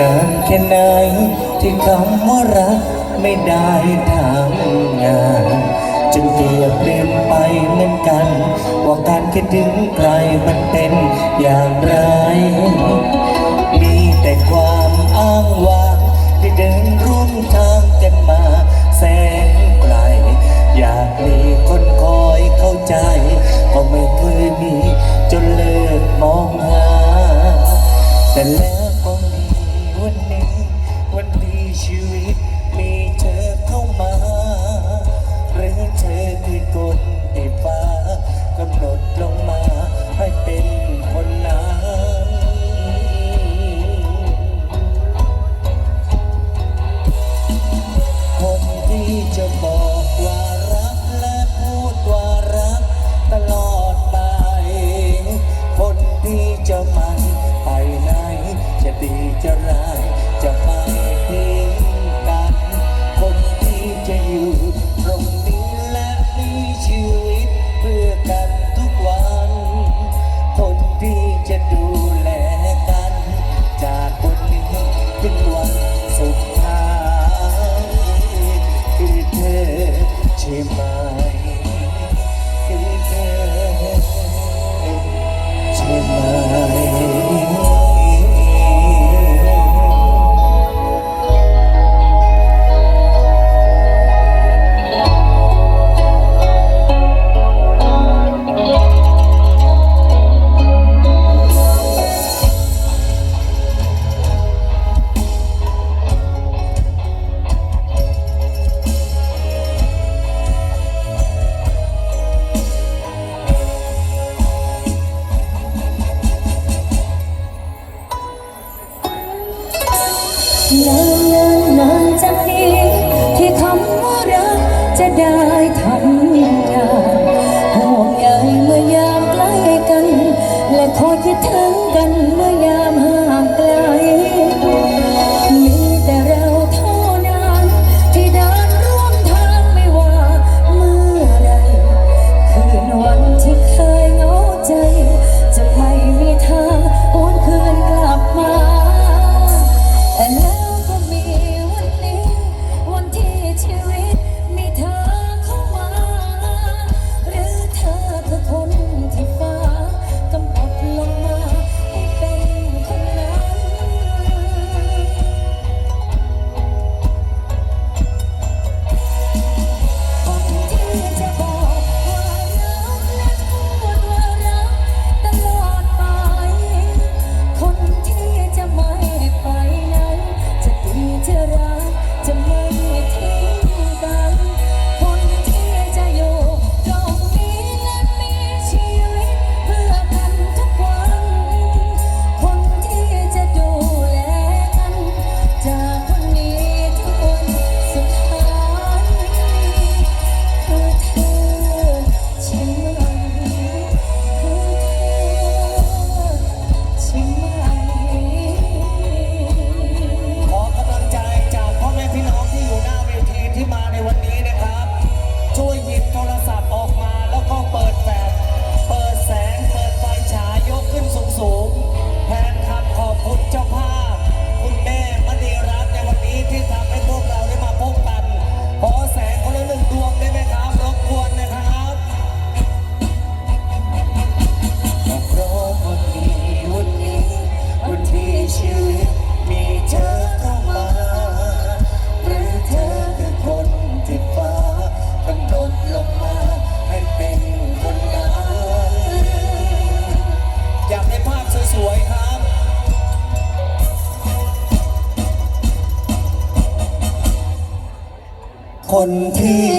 นานแค่ไหน ที่คำว่ารักไม่ได้ทำงานจนเปลี่ยเปลี่ยนไปเหมือนกัน ว่าการคิดถึงใครมันเป็นอย่างไร มีแต่ความอ้างว้างที่เดินรุ่วมทางกันมาแสนไกล อยากมีคนคอยเข้าใจ ก็ไม่เคยมีจนเลิกมองหาแต่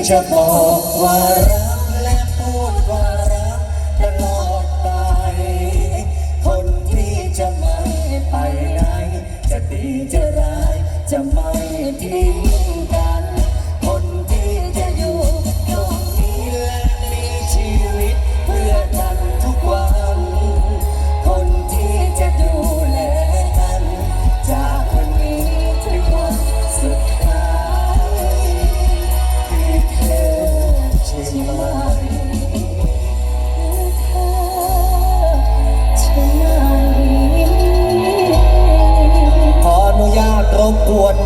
chapeau.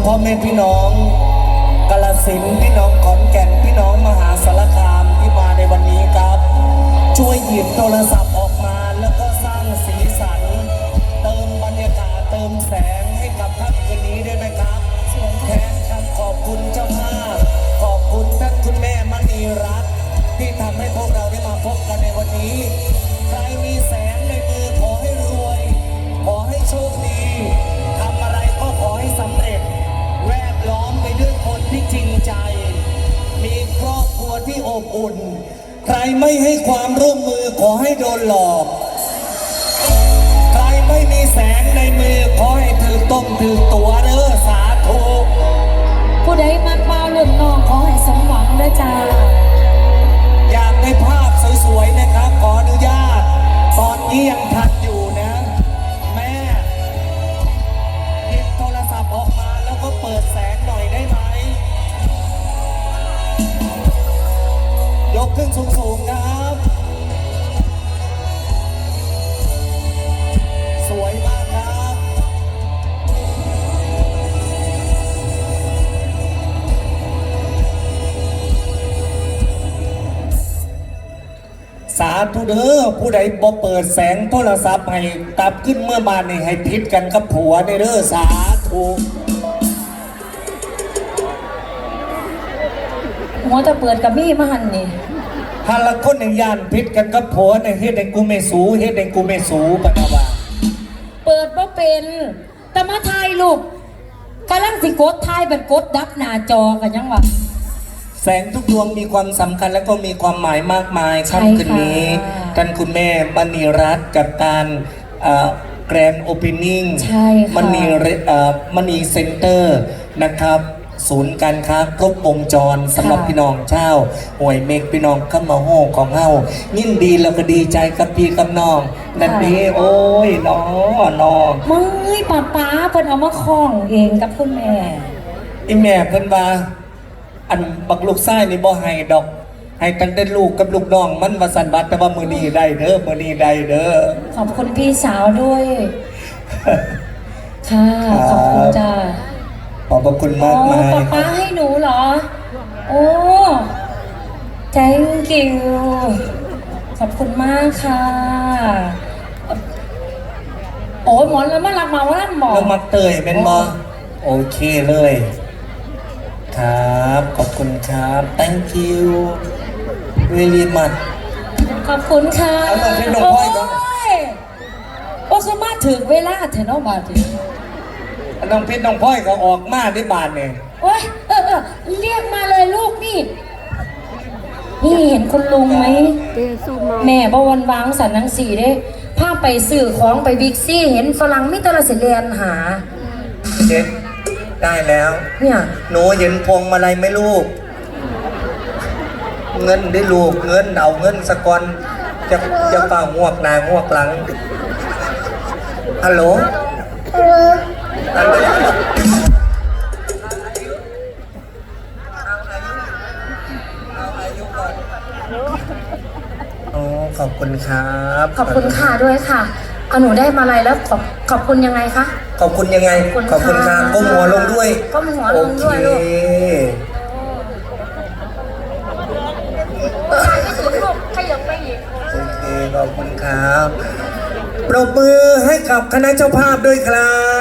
พ่อแม่พี่น้องกาลสินพี่น้องขอนแก่นพี่น้องมหาสารคามที่มาในวันนี้ครับ ช่วยหยิบโทรศัพท์ ขึ้นสูงๆนะครับ สวยมากครับ สาธุเด้อผู้ใดบ่เปิดแสงโทรศัพท์ให้กลับขึ้นเมื่อบานนี่ให้พิษกันกับผัวในเด้อสาธุหัวจะเปิดกับมี่มาหันนี่ ถ้าละคนหนึ่งยานพิษกันกับผัวเนี่ยเฮ็ดให้กูไม่สูเฮ็ดให้กูไม่สูปะนะว่าเปิดบ่เป็นแต่มาถ่ายรูปกำลังสิกดถ่ายเป็นกดดับหน้าจอกันยังวะแสงทุกดวงมีความสำคัญและก็มีความหมายมากมายใช่ค่ำคืนนี้ค่ะท่านคุณแม่มณีรัตน์กับการแกรนโอเพนนิ่งใช่ค่ะ มณีเรเอ่อมณีเซ็นเตอร์นะครับ ศูนย์การค้าครบวงจรสำหรับค่ะพี่น้องเจ้าห่วยเมกพี่น้องข้ามาโห้ของเฮายินดีแล้วก็ดีใจกับพี่กับน้อง นั่นดีโอ้ยน้อน้องมึงเอ้ยป้าป้าเพิ่นเอามาคล้องเองกับคุณแม่อีแม่เพิ่นว่าอันบักลูกไส้นี่บ่ให้ดอกให้ตั้งแต่ลูกกับลูกน้องมันว่าสันบัดแต่ว่ามือนี้ได้เด้อมือนี้ได้เด้อขอบคุณพี่สาวด้วย ค่ะ ขอบคุณจ้า ขอบพระคุณอ๋อมากมายป้าป้าให้หนูเหรอ โอ้ thank you ขอบคุณมากค่ะ โอ้ยหมอนแล้วมาลักมาว่าลักหมอแล้วมักเตยเป็นบ่โอเคเลย ครับ ขอบคุณครับ thank you very much ขอบคุณค่ะเอาลงเพลงลงพ่อยก่อน โอ้ยโอ้คือมาถึงเวลาเถอะเนาะบาด นี้อันน้องเพชรน้องพลอยก็ออกมาได้บานเนี่ยโอ้ยเออเออเรียกมาเลยลูกนี่ นี่เห็นคุณลุงไหมแม่บวันวางสันนังสีได้พาไปซื้อของไปบิ๊กซี่ เห็นฝรั่งมิตรละสิเรียนหาเด็ดได้แล้ว เนี่ย หนูเห็นพวงมาลัยไหมลูก เงินได้ลูก เงินเอาเงินสะกอนจะจะเป่างวกหนางวกหลังฮัลโหลฮัลโหล โอ้ขอบคุณครับขอบคุณค่ะด้วยค่ะ เอาหนูได้มาอะไรแล้วขอบขอบคุณยังไงคะ ขอบคุณยังไงขอบคุณขอบคุณครับค่ะก้มหัวลงด้วยก้มหัวลงด้วยลูก โอเคขยับไปอีกโอเคขอบคุณครับปรบมือให้กับคณะเจ้าภาพด้วยครับ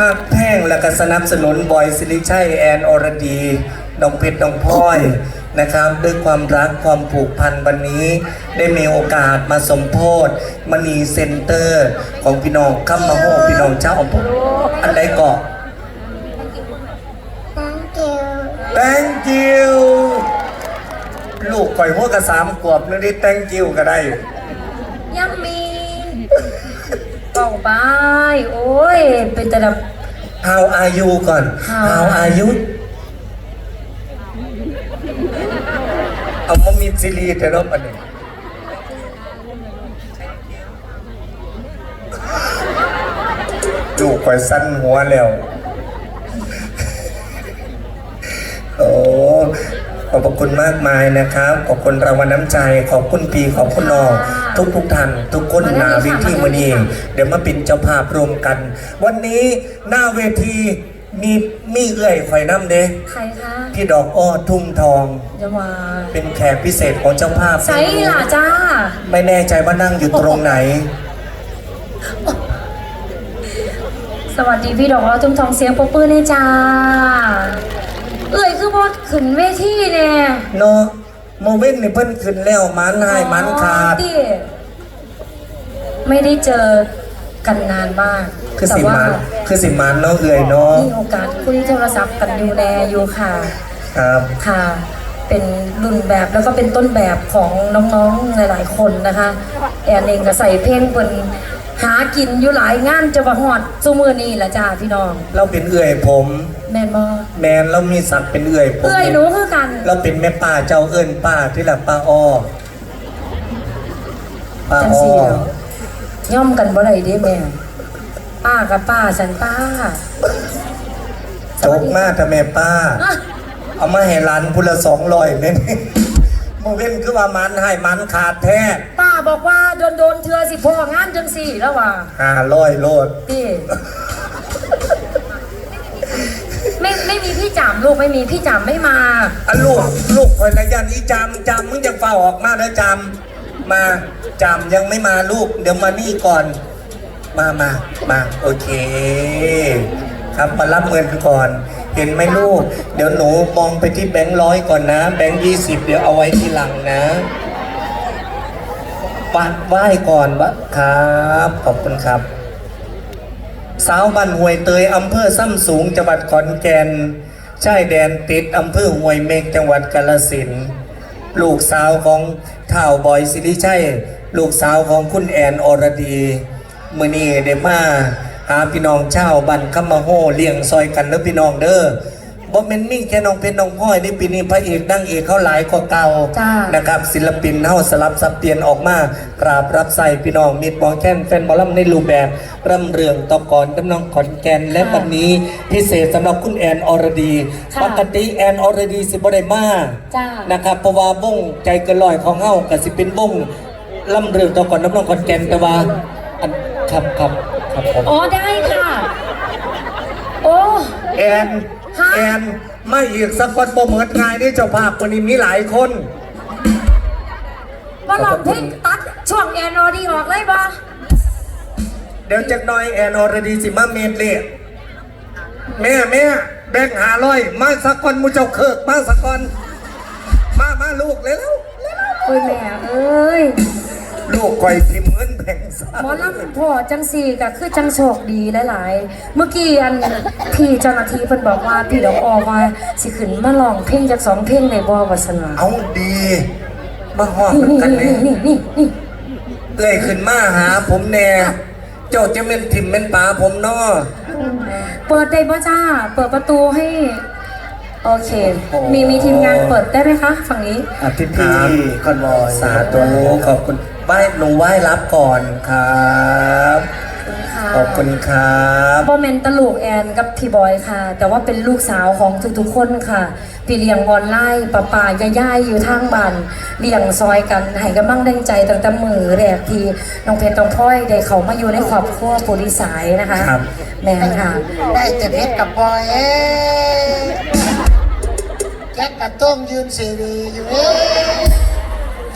หักแพ่งและก็สนับสนุนบอยสิริชัยแอนอรดีน้องเพชรน้องพลอยนะครับ ด้วยความรักความผูกพันวันนี้ ได้มีโอกาสมาสมโพธมณีเซ็นเตอร์ ของพี่น้องข้ามมาโฮพี่น้องเจ้าของผมอันใดก่อน thank you ลูกข่อยหัวกระสามขวบนึกได้ thank you ก็ได้ ยังมี เป่าไป โอ้ย เป็นแต่แบบ How are you ก่อน How How are you เอามามีซีรีส์แต่รอบอันนี้ลูกข่อยสั้นหัวแล้ว โอ้ข อบพระคุณมากมายนะครับ ขอบคุณรางวัลน้ำใจขอบคุณปีขอบคุณน้อง ทุกทุกๆท่านทุกคนหน้าเวทีวันนี้เดี๋ยวมาเป็นเจ้าภาพรวมกัน วันนี้หน้าเวทีมีมีเอื่อยข่อยน้ำเด้ใครคะพี่ดอกอ้อทุ่มทองจะมาเป็นแขกพิเศษของเจ้าภาพใช่ล่ะจ้า ไม่แน่ใจว่านั่งอยู่ตรงไหน สวัสดีพี่ดอกอ้อทุ่งทองเสียงปรบปื้อเนี่ยจ้า เอ้ยคือบอสขึ้นเวทีเนี่ยเนาะโมเว้นนี่เพิ่นขึ้นแล้วมันหายมันขาดอ๋อที่ไม่ได้เจอกันนานมากคือแต่สิว่ามันคือสิมันเนาะเอื่อยเนาะมีโอกาสคุยโทรศัพท์กันอยู่แลอยู่ค่ะ ครับค่ะ เป็นรุ่นแบบแล้วก็เป็นต้นแบบของน้องๆ หลาย ๆ คนนะคะ แอนเองก็ใส่เพลงเป็น หากินอยู่หลายงานจะมาหอดซูมือนี่แหละจ้าพี่น้อง เราเป็นเอื่อยผม แมนบอแมนเรามีศักดิ์เป็นเอื่อยผมเอ้ยหนูคือกัน เราเป็นแม่ป้าเจ้าเอิญป้าที่ละป้าอ้อป้าจังอ้อสีแล้วย่อมกันบ่ได้เด้แม่ ป้ากับป้าสันป้าโจกมากทำไมป้า อะเอามาให้ร้านพุละสองร้อยเนี่ยโม เว้นคือว่ามันให้มันขาดแท้ป้าบอกว่าโดนโดนๆเธอสิพ่องานจังสี่แล้วว่ะห้าร้อยโลดพี่ ไม่ไม่มีพี่จามลูกไม่มีพี่จามไม่มาอะลูกลูกคอยระยันอีจามจามมึงจะเฝ้าออกมาแล้วจามมาจามยังไม่มาลูก เดี๋ยวมานี่ก่อน มามามาโอเค ครับมารับเงินก่อน เห็นไหมลูก เดี๋ยวหนูมองไปที่แบงค์ร้อยก่อนนะ แบงค์ยี่สิบเดี๋ยวเอาไว้ทีหลังนะปัดไหว้ก่อนวะครับขอบคุณครับ สาวบ้านห้วยเตยอำเภอซ้ำสูงจังหวัดขอนแก่นชายแดนติดอำเภอห้วยเมฆจังหวัดกาฬสินลูกสาวของท่าวบอยสิริชัยลูกสาวของคุณแอนอรดีมือนี้เดมา หาพี่น้องเช่าวบันคำมาโฮเลี้ยงซอยกันเด้อพี่น้องเด้อบ่แม่นมีแค่น้องเพชรน้องพ่อยในปีนี้พระเอกดังเอกเขาหลายกว่าเก่าจ้า นะครับ ศิลปินเฮาสลับสับเปลี่ยนออกมากราบรับใส่พี่น้องมิตรบองแค้นแฟนหมอลำในรูปแบบร่ำเรืองตะกอนกำนองขอนแก่นและวันนี้พิเศษสำหรับคุณแอนอรดีค่ะ ปกติแอนอรดีสิบ่ได้มา จ้า นะครับเพราะว่าบ้งใจเกินลอยของเฮาก็สิเป็นบ้งร่ำเรืองตะกอนน้ำนองขอนแก่นแต่ว่าอันครับครับ ครับผมอ๋อได้ค่ะ โอ้ แอนฮะแอนไม่อีกสักคนโปรเหมือนงานนี่เจ้าภาพคนนี้มีหลายคน มาลองเพลงตัดช่วงแอนอดีออกเลยบ่เดี๋ยวจักหน่อยแอนอรดีสิมาเมดเลยแม่แม่แบ่งหาร้อยมาสักคนมูเจ้าเคิกมาสักคนมามาลูกเลยแล้วโอ้ยแม่เอ้ย ลูกคอยทิมเงินแบ่งซะหมอลำพ่อจังสี่ก็คือจังโชคดีหลายๆ เมื่อกี้อันพี่เจ้าหน้าที่เพิ่นบอกว่าพี่ดอกออว่าสิขึ้นมาลองเพลงจากสองเพลงในบ่วัสนาเอาดีมาหอดนี่กันนี่เนี่ยนี่นี่นี่เอ้ยขึ้นมาหาผมแน่เจ้าจะเป็นทิมเป็นป๋าผมเนาะเปิดได้บ่จ้า เปิดประตูให้ โอเค มีมีทีมงานเปิดได้ไหมคะ ฝั่งนี้อธิพีคอนบอยสาธุขอบคุณ ไหว้หนูไหว้รับก่อนครับขอบคุณครับบอมเมนตลูกแอนกับพี่บอยค่ะ แต่ว่าเป็นลูกสาวของทุกๆคนค่ะ พี่เลี้ยงออนไลน์ป้าป่าย่ายๆอยู่ทางบ้านเลี้ยงซอยกันให้กำลังแรงใจตั้งแต่มือแรกที่น้องเพชรน้องพลอยได้เขามาอยู่ในครอบครัวปุริสายนะคะครับแม่นค่ะ ได้แต่เพชรกับบอยเอ้ยแจ็คกับต้มยืนสีรีอยู่เอ้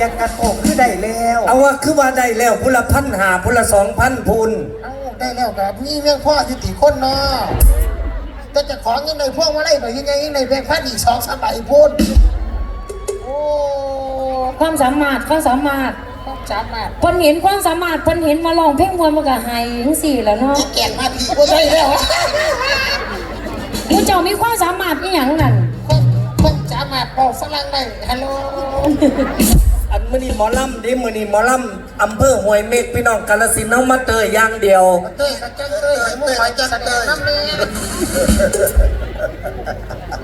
ยแกกระโอกคือได้แล้วเอาว่าคือว่าได้แล้วพุละพันหาพุละสองพันพุนเอ้าได้แล้วกับนี่เรื่องพ่ออยู่ตีคนเนาะก็จะของยังไงพวกมาไล่หน่อยยังไงยังไงแบงค์พันอีกสองสามใบพูดโอ้ความสามารถความสามารถต้องสามารถเพิ่นเห็นความสามารถเพิ่นเห็นมาลองเพลงมวยมันก็ไห้จังสี่แล้วเนาะอีแก่นมาทีก็ได้แล้วมูเจ้ามีความสามารถอีหยังนั่นคนคนสามารถบอกฝรั่งได้ฮัลโหล อันมือนีหมอลำดิมือนีหมอลำอำเภอห้วยเมฆพี่น้องกาลสินธุ์เฮามาเตยอย่างเดียวเต้ยกับเจ้าเต้ยมุ่งหมายจะแสดงน้ำเลย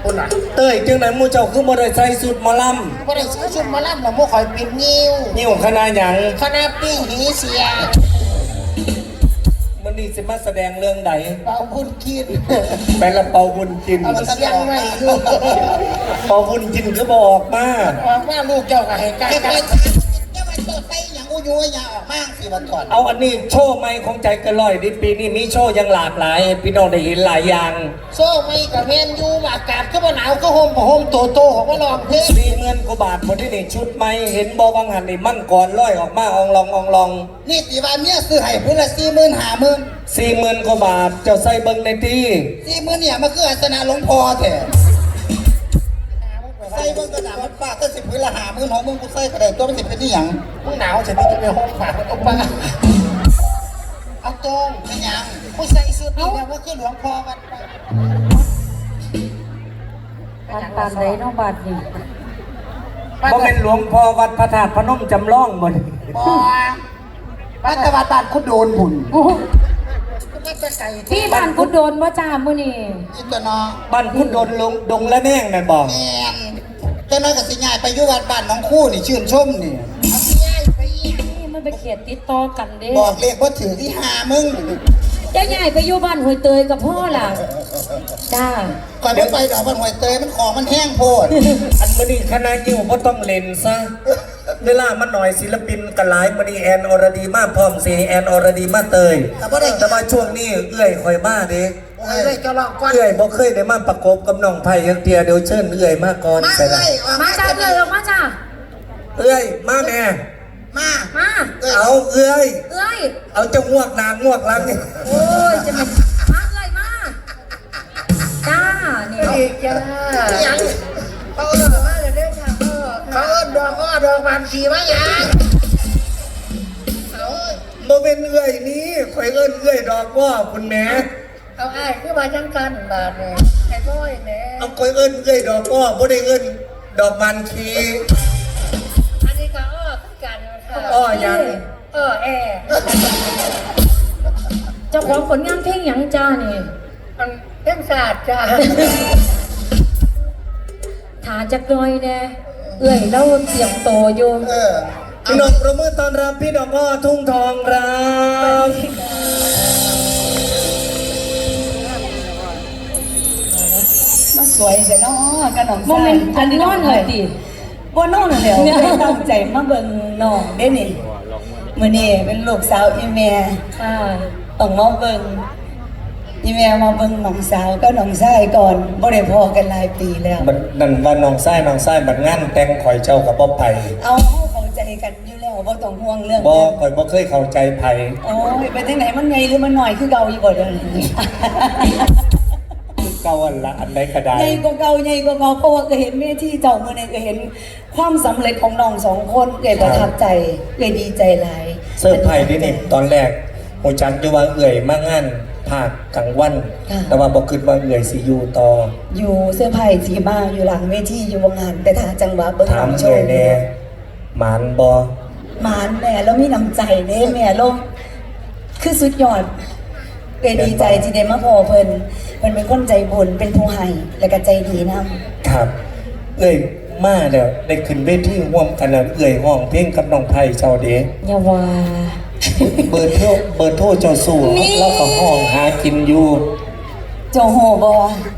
คุณอะเตยจังไหนหมูเจ้าคือบ่ได้ใส่สุดหมอลก็ได้ซื้อชุดมาล่ำหนูมุ่งคอยปิดนิ้วำนิ้วคณะหยังคณะปิ้งหีเสียมั นนี้สิมาแสดงเรื่องใดเป่าบุญกินไปละเปาบุญจินเอามาแสดงไว้ลูกเปาบุญจินก็บอกมาออกมาลูกเจ้าก็ให้ใกล้ไอ้กัไปนถามจะมาโต ใส่อย่างอุยุยาออกมากสิวันก่อนเอาอันนี้โชว์ไม่ของใจกระลอยดิปีนี้มีโชว์อยังหลากหลายให้พี่น้องได้เห็นหลายอย่าง โซ่ไม่กับเมนยูอากาศก็บ่หนาวก็โฮมบ่โฮมโตโตของว่าลองเพลงสี่เงินกว่าบาทหมดที่นี่ชุดไม่เห็นบอวังหันนี่มั่นก่อนลอยออกมาอองลองอองลองนี่ตีว่าเมียซื้อให้พื้นละสี่หมื่นห้าหมื่นสี่หมื่นกว่าบาทเจ้าใส่เบิ้งในที่สี่หมื่นเนี่ยมันคืออาสนะหลวงพ่อแท้ ใส่เบิ่งกระดาษมันป้าก็สิบพื้นละห้าหมื่นของมึงกูใส่กระดาษตัวมันสิเป็นนี่หยังมึงหนาวฉันนี่จะไปโฮมฝากเอาป้าเอาตรงเป็นหยังกูใส่สุดนี่เนี่ยว่าคือหลวงพ่อวัดป่าปานปานไหนน้องบาดนี่บ่เป็นหลวงพ่อวัดพระธาตุพนมจำลองบ่นี่บ่วัดตะวันตานคุณโดนบุญโอ้โหก็จะไก่พี่บ้านกุดโดนบ่จ้ามื้อนี้นี่ตัวเนาะบ้านคุณโดนลงดงและแน่งนั่นบอกแมนเจ้าน้อยกับสิยายไปอยู่วัดบ้านน้องคู่นี่ชื่นชมนี่เอาสิยายไปอีหยังนี่มันไปเขียนติดต่อกันเด้บอกเลขว่าถือที่หามึงจะย้ายไปอยู่บ้านห้วยเตยกับพ่อล่ะจ้าก่อนไม่ไปดอกมันหวยเตยมันของมันแห้งโพดอันมื้อนี้คณะยิ่งบ่ต้องเล่นซะเวลามันหน่อยศิลปินกันหลายมื้อนี้แอนอรดีมาพร้อมสิแอนอรดีมาเตยแต่บ่ได้แต่ว่าช่วงนี้เอื้อยคอยมาเด้ไอ้ เลยจะลองก่อน เอื้อยบ่เคยได้มาประกบกับน้องไผ่ยังเตียเดี๋ยวเชิญเอื้อยมาก่อนมาใส่เลละยออกมาจ้าเลยออกมาจ้าเอื้อยมาแม่ มา มาเอาเอื้อย เอ้ยเอาเจ้างวกนางงวกหลังนี่โอ้ยจะมามาเลยมาจ้านี่อีกจ้าหยังเออมาเลยเด้อค่ะเออเขาเอิ้นดอกอ้อดอกบานสีมาหยังเอาบ่เป็นเอื้อยนี้ข่อยเอิ้นเอื้อยดอกว่าคุณแม่ เอาไอ้คือมาจังกันบาดนี่ไอ้พ่อยแหม่เอาข่อยเอิ้นเอื้อยดอกว่าบ่ได้เอิ้นดอกมันคีอันนี้ก็อ้อคือกันค่ะอ้อหยังอ้อแอเจ้าของผลงานเพลงหยังจ้านี่มันเป็นศาสตร์จ้าถาจักหน่อยแน่เอ้ยเราเสียงโตอยู่เออพี่น้องประมือต้อนรับพี่ดอกอ้อทุ่งทองครับ สวยเสียเนาะกันหนองโมเมนต์อันนี้นอนเลยดิว่านอนเลยเลยตั้งใจมาเบิ่งน้องได้นี่มื้อนี้เป็นลูกสาวอีแม่ค่ะต้องมาเบิ่งอีแม่มาเบิ่งน้องสาวก็น้องชายก่อนบ่ได้พอกันหลายปีแล้วมันนั่นว่าน้องไส้น้องไส้บัดงานแต่งข่อยเจ้ากับบ่ไผเอาเฮาเข้าใจกันอยู่แล้วบ่ต้องห่วงเรื่องบ่นั้นข่อยบ่เคยเข้าใจไผโอ้ยไปทางไหนมันใหญ่หรือมันน้อยคือเก่าอยู่บ่เดี๋ยวนี้คือ เก่าอันละอันใดก็ได้ ใหญ่กว่าเก่าใหญ่กว่าเก่าเพราะว่าก็เห็นแม่ที่เจ้ามื้อนี้ก็เห็นความสำเร็จของน้องสองคนเกิดประทับใจเกิดดีใจหลายเสื้อร์ไผ่นี่นี่ตอนแรกหูจักอยู่ว่าเอื่อยมางานภาคกลางวัน แต่ว่าบ่คิดว่าเอื่อยสิอยู่ต่อ อยู่เสื้อผ้าสีมาอยู่หลังเวทีอยู่วงงาน แต่ถ้าจังหวะเบิ่งถามน้ำโชเอื่อยว์แน่หมานบ่หมานแม่แล้วมีน้ำใจเด้แม่ลงคือสุดยอด เป็นดีใจที่ได้มาพอเพิ่นเพิ่นเป็นคนใจบุญเป็นผู้ให้และก็ใจดีนํครับ เอื่อยมาแล้วได้ขึ้นเวทีร่วมกันแล้วเอื่อยห้องเพลงกับน้องไผ่เจ้าเด้อย่าว่าเบอร์โทรเบอร์โทรเจ้าสู่นี่เราก็ห้องหากินอยู่โจโหบ่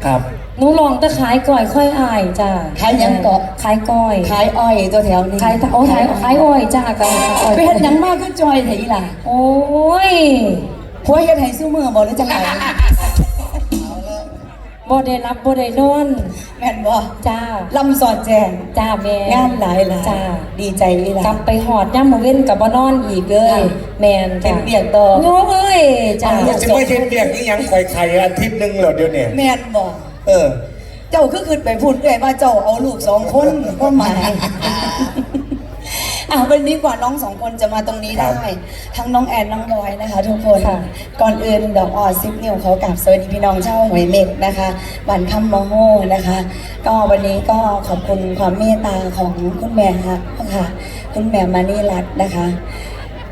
ครับหนูลองแตะขายก่อยค่อยอายจ้าขายหยังเกาะขายก้อยขายอ้อยตัวแถวนี้ขายโอ้ขายขายอ้อยจ้ากันอ้อยไปเฮ็ดหยังมากก็จอยไถล่ะโอ้ย ผัวเฮ็ดให้ซุมื้อบ่หรือจังไดบ่ได้รับบ่ได้นอนแม่นบ่จ้าลำสอดแจงจ้าแม่งานหลายหลายจ้าดีใจอีหกล่ะลับไปหอดย่ำมาเว้นกับบ่นอนอีกเลยค่ะแมนจ้าเป็นเบียกต่อโน้เอ้ยจ้าเอาสิมาเฮ็ดเรียกอีหยังข่อยไข่อาทิตย์หนึงแล้วเดี๋ยวนี้แม่นบ่เออ เจ้าคือขึ้นไปพูดเลยว่าเจ้าเอาลูกสองคนก็หมาย อะวันนี้กว่าน้องสองคนจะมาตรงนี้ครัได้บทั้งน้องแอนน้องบอยนะคะ ทุกคนค่ะก่อนอื่นดอกออซิปนิวเขากราบสวัสดีพี่น้องเช่าหวยเม็ดนะคะบันคำมอโฮนะคะ ก็วันนี้ก็ขอบคุณความเมตตาของคุณแม่ค่ะค่ะคุณแม่มานีรัตน์นะคะ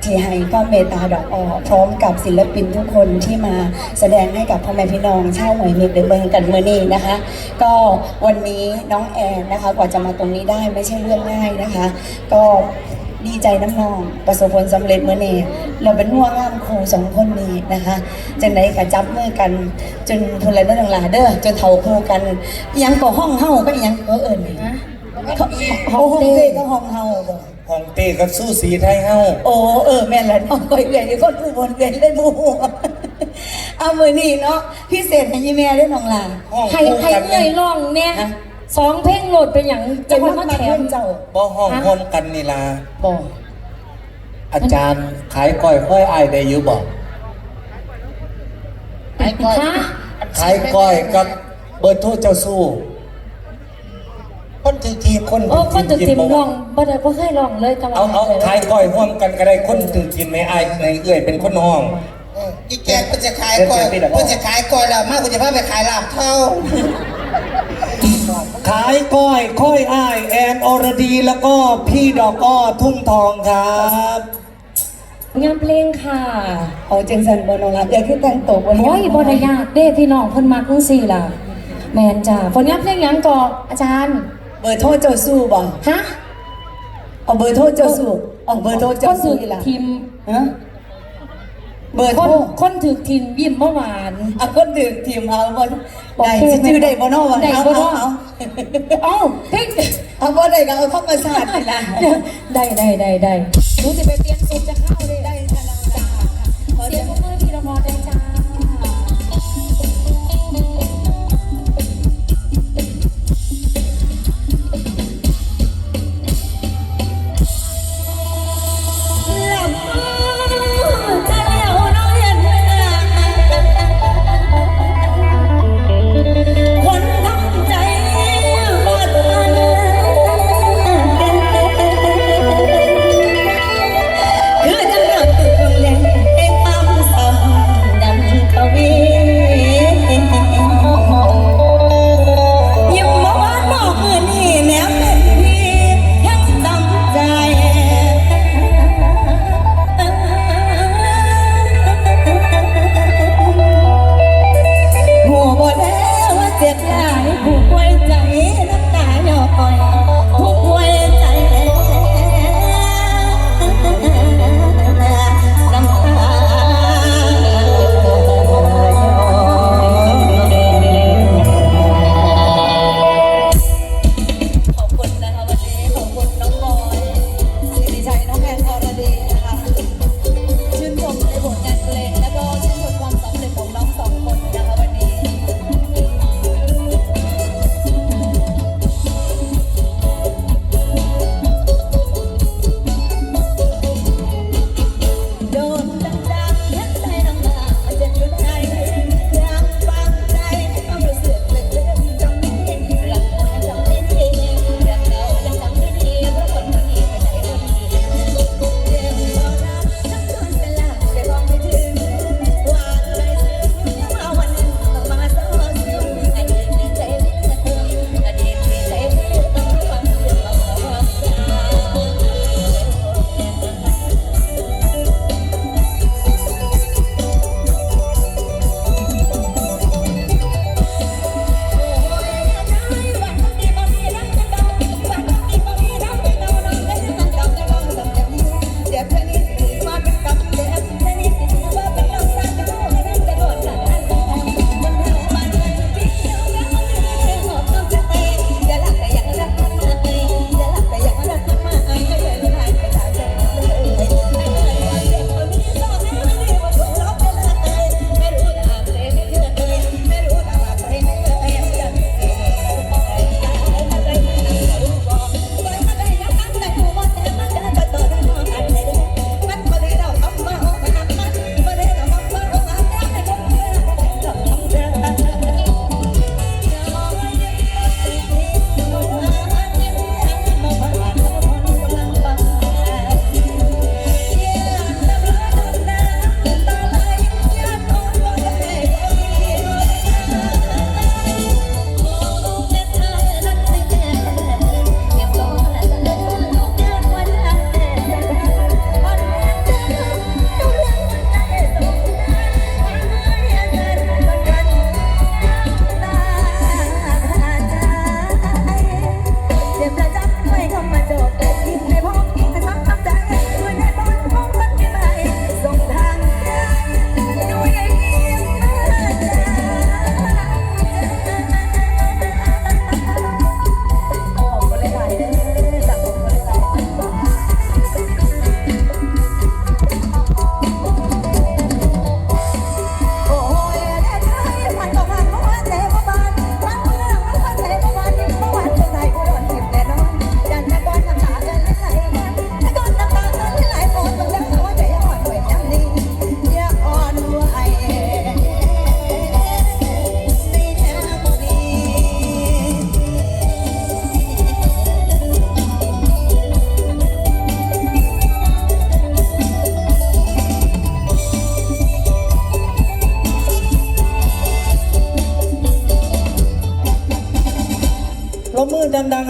ที่ให้ก็เมตตาดอกออกพร้อมกับศิลปินทุกคนที่มาแสดงให้กับพ่อแม่พี่น้องชาวหวยเม็ดเดเบิงกันเมื่อนี้นะคะ ก็วันนี้น้องแอนนะคะกว่าจะมาตรงนี้ได้ไม่ใช่เรื่องง่ายนะคะ ก็ดีใจน้ำนองประสบผลสำเร็จเมื่อนี้เราเป็นห่วงงามครูสองคนนี้นะคะจังไหนก็จับมือกัน จนพลเรือนหลาเด้อจนเท่าคู่กันอิหยังก็ห้องเฮาก็อิหยังเออเอิญนะห้องเต้ก็ห้องเฮาบ่ ห้องเต้กับสู้สีไทยเฮาโอ้เออแม่นละน้องก้อยเวียนคนอุบลเวียนเล่นบูเอามือนี่เนาะพิเศษให้ยี่แม่ด้วยน้องลาห้องให้คู่ให้กันเงยร้องเนี่ยฮะสองเพลงโหลดเป็นอย่างจะจะมามามาแถแถมมเจ้าบ่ห้องพร้อมกันนี่ล่ะบอกอาจารย์ขายก้อยค่อยอายได้อยู่บ่ไอ้ก้อยฮะขายก้อยกับเบอร์โทรเจ้าสู้ คนที่ทีคนโอ้คนตึกติมบ่ร้องบ่ได้บ่เคยร้องเลยแต่ว่าเอาเอาขายก้อยร่วมกันก็ได้คนถึงกินไม่อายในเอื้อยเป็นคนห้องอีแกก็จะขายก่อยก็จะขายก่อยแล้วมากกูจะพาไปขายลาบเท่า ขายก้อยค่อยอายแอนอรดีแล้วก็พี่ดอกอ้อทุ่งทองครับงานเพลงค่ะเอาจังสันบน้องลาเดี๋ยวขึ้นแต่งตัวบนโอ้ยบ่ได้ยากเด้พี่น้องเพิ่นมักจังซี่ล่ะ แม่นจ้าผลงานเพลงหยังก่ออาจารย์ เบอร์โทรเจ้าสู้บ่ฮะเอาเบอร์โทรเจ้าสู้เอาเบอร์โทรเจ้าสู้อีหล่ะทีมฮะเบอร์คโทรนคนถือทีมยิ้มเมื่อวาน เอาคนดื่มทีมเอาบ่โอได้เคสิจื้อได้บ่เนาะวะได้เอาบ่เอาเนาะ เอาเอ้าเพลงเอาบ่ได้ก็เอาธรรมชาตินี่ล่ะได้ได้ได้ได้หนูจะไปเปลี่ยนสูตรจะเข้าเลยได้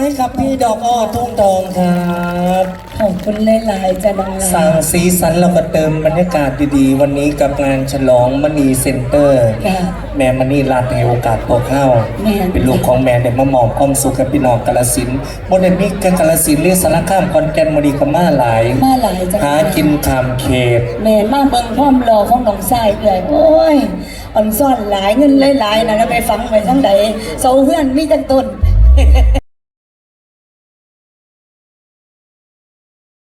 ให้กับพี่ดอกอ้อทุ่งทองครับขอบคุณหลายๆจะน้องลาสร้างสีสันแล้วก็เติมบรรยากาศดีๆ วันนี้กับงานฉลองมณีเซ็นเตอร์ ค่ะ แม่มณีลาดให้โอกาสพวกเข้า แม่ เป็นลูกของแม่เนี่ยมามอบความสุขกับพี่น้องกาลสินธุ์โมเดลมิกกับกาลสินธุ์เรียกสารข้ามคอนแกนมณีกับมาหลายมาหลายจังหากินขามเขต แม่มาเบิ่งความรอของน้องชายเอื่อยโอ้ยอ่อนซ่อนหลายเงินหลายๆนะแล้วไปฟังไปทั้งใดเสาเพื่อนมีจังต้น